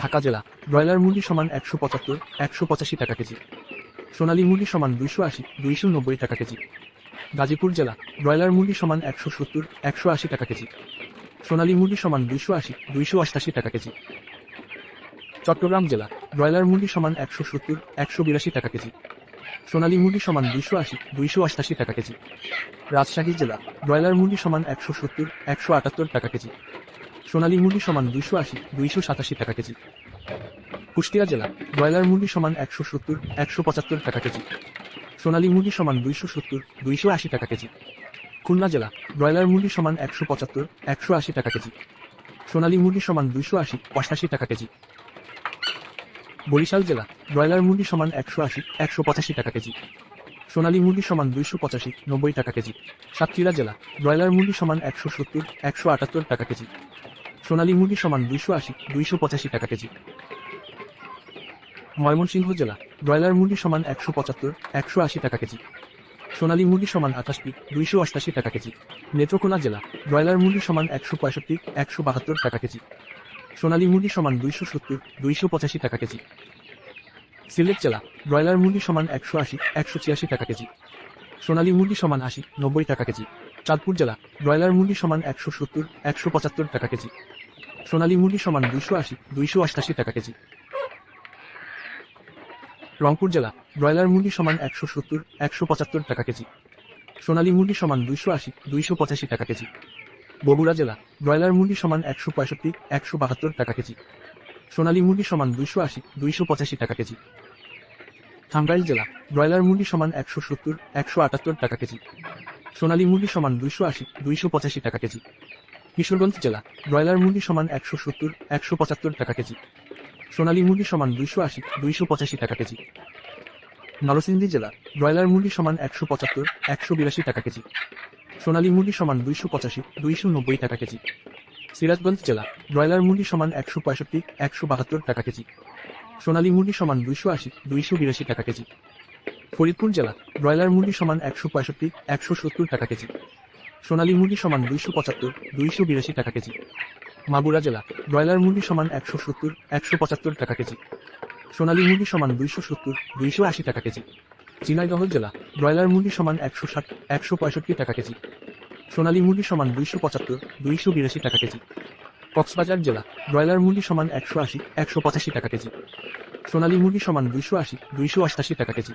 ঢাকা জেলা। ব্রয়লার মুরগি সমান একশো পঁচাত্তর, একশো পঁচাশি টাকা কেজি। সোনালী মুরগি সমান দুইশো আশি, দুইশো নব্বই টাকা কেজি। গাজীপুর জেলা, ব্রয়লার মুরগি সমান একশো সত্তর, একশো আশি টাকা কেজি। সোনালী মুরগি সমান দুইশো আশি, দুইশো অষ্টাশি টাকা কেজি। চট্টগ্রাম জেলা, ব্রয়লার মুরগি সমান একশো সত্তর, একশো বিরাশি টাকা কেজি। সোনালী মুরগি সমান দুইশো আশি, দুইশো অষ্টাশি টাকা কেজি। রাজশাহী জেলা, ব্রয়লার মুরগি সমান একশো সত্তর, একশো আটাত্তর টাকা কেজি। সোনালী মুরগি সমান দুইশো আশি, দুইশো সাতাশি টাকা কেজি। কুষ্টিয়া জেলা, ব্রয়লার মুরগি সমান একশো সত্তর, একশো পঁচাত্তর টাকা কেজি। সোনালী মুরগি সমান দুইশো সত্তর, দুইশো আশি টাকা কেজি। খুলনা জেলা, ব্রয়লার মুরগি সমান একশো পঁচাত্তর, একশো আশি টাকা কেজি। সোনালী মুরগি সমান দুইশো আশি অষ্টাশি টাকা কেজি। বরিশাল জেলা, ব্রয়লার মুরগি সমান একশো আশি, একশো পঁচাশি টাকা কেজি। সোনালী মুরগি সমান দুইশো পঁচাশি, নব্বই টাকা কেজি। সাতক্ষীরা জেলা, ব্রয়লার মুরগি সমান একশো সত্তর, একশো আটাত্তর টাকা কেজি। সোনালী মুরগি সমান দুইশো আশি, দুইশো পঁচাশি টাকা কেজি। ময়মনসিংহ জেলা, ব্রয়লার মুরগি সমান একশো পঁচাত্তর, একশো আশি টাকা কেজি। সোনালী মুরগি সমান আঠাশটি, দুইশো অষ্টাশি টাকা কেজি। নেত্রকোনা জেলা, ব্রয়লার মুরগি সমান একশো পঁয়ষট্টি, একশো বাহাত্তর টাকা কেজি। সোনালী মুরগি সমান দুইশো সত্তর, দুইশো পঁচাশি টাকা কেজি। সিলেট জেলা, ব্রয়লার মুরগি সমান একশো আশি, একশো ছিয়াশি টাকা কেজি। সোনালী মুরগি সমান আশি, নব্বই টাকা কেজি। চাঁদপুর জেলা, ব্রয়লার মুরগি সমান একশো সত্তর, একশো পঁচাত্তর টাকা কেজি। সোনালী মুরগি সমান দুইশো আশি, দুইশো অষ্টাশি টাকা কেজি। রংপুর জেলা, ব্রয়লার মুরগি সমান একশো সত্তর, একশো পঁচাত্তর টাকা কেজি। সোনালী মুরগি সমান দুইশো আশি, দুইশো পঁচাশি টাকা কেজি। বগুড়া জেলা, ব্রয়লার মুরগি সমান একশো পঁয়ষট্টি, একশো বাহাত্তর টাকা কেজি। সোনালী মুরগি সমান দুইশো আশি, দুইশো পঁচাশি টাকা কেজি। টাঙ্গাইল জেলা, ব্রয়লার মুরগি সমান একশো সত্তর, একশো আটাত্তর টাকা কেজি। সোনালী মুরগি সমান দুইশো আশি, দুইশো পঁচাশি টাকা কেজি। কিশোরগঞ্জ জেলা, ব্রয়লার মুরগি সমান একশো সত্তর, একশো পঁচাত্তর টাকা কেজি। সোনালী মুরগি সমান দুইশো আশি, দুইশো পঁচাশি টাকা কেজি। নরসিংদী জেলা, ব্রয়লার মুরগি সমান একশো পঁচাত্তর, একশো বিরাশি টাকা কেজি। সোনালী মুরগি সমান দুইশো পঁচাশি, দুইশো নব্বই টাকা কেজি। সিরাজগঞ্জ জেলা, ব্রয়লার মুরগি সমান একশো পঁয়ষট্টি, একশো বাহাত্তর টাকা কেজি। সোনালী মুরগি সমান দুইশো আশি, দুইশো বিরাশি টাকা কেজি। ফরিদপুর জেলা, ব্রয়লার মুরগি সমান একশো পঁয়ষট্টি, একশো সত্তর টাকা কেজি। সোনালী মুরগি সমান দুইশো পঁচাত্তর, দুইশো বিরাশি টাকা কেজি। মাগুরা জেলা, ব্রয়লার মুরগি সমান একশো সত্তর, একশো পঁচাত্তর টাকা কেজি। সোনালী মুরগি সমান দুইশো সত্তর, দুইশো আশি টাকা কেজি। ঝিনাইদহ জেলা, ব্রয়লার মুরগি সমান একশো ষাট, একশো পঁয়ষট্টি টাকা কেজি। সোনালী মুরগি সমান দুইশো পঁচাত্তর, দুইশো বিরাশি টাকা কেজি। কক্সবাজার জেলা, ব্রয়লার মুরগি সমান একশো আশি, একশো পঁচাশি টাকা কেজি। সোনালী মুরগি সমান দুইশো আশি, দুইশো অষ্টাশি টাকা কেজি।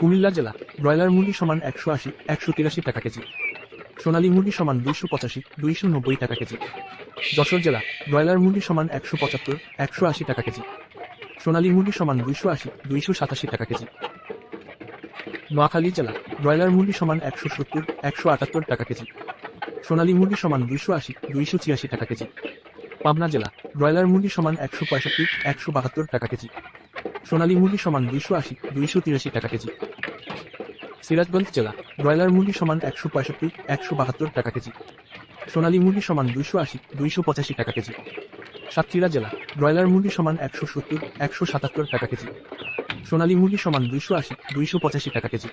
কুমিল্লা জেলা, ব্রয়লার মুরগি সমান একশো আশি, একশো তিরাশি টাকা কেজি। সোনালী মুরগি সমান দুইশো পঁচাশি, দুইশো নব্বই টাকা কেজি। যশোর জেলা, ব্রয়লার মুরগি সমান একশো পঁচাত্তর, একশো আশি টাকা কেজি। সোনালী মুরগি সমান দুইশো আশি, দুইশো সাতাশি টাকা কেজি। নোয়াখালী জেলা, ব্রয়লার মুরগি সমান একশো সত্তর, একশো আটাত্তর টাকা কেজি। সোনালী মুরগি সমান দুইশো আশি, দুইশো ছিয়াশি টাকা কেজি। পাবনা জেলা, ব্রয়লার মুরগি সমান একশো পঁয়ষট্টি, একশো বাহাত্তর টাকা কেজি। সোনালী মুরগি সমান দুইশো আশি, দুইশো তিরাশি টাকা কেজি। সিরাজগঞ্জ জেলা। ব্রয়লার মুরগি সমান একশো পঁয়ষট্টি, একশো বাহাত্তর টাকা কেজি। সোনালী মুরগি সমান দুইশো আশি, দুইশো পঁচাশি টাকা কেজি। সাতক্ষীরা জেলা। ব্রয়লার মুরগি সমান একশো সত্তর, একশো সাতাত্তর টাকা কেজি। সোনালী মুরগি সমান দুইশো আশি, দুইশো পঁচাশি টাকা কেজি।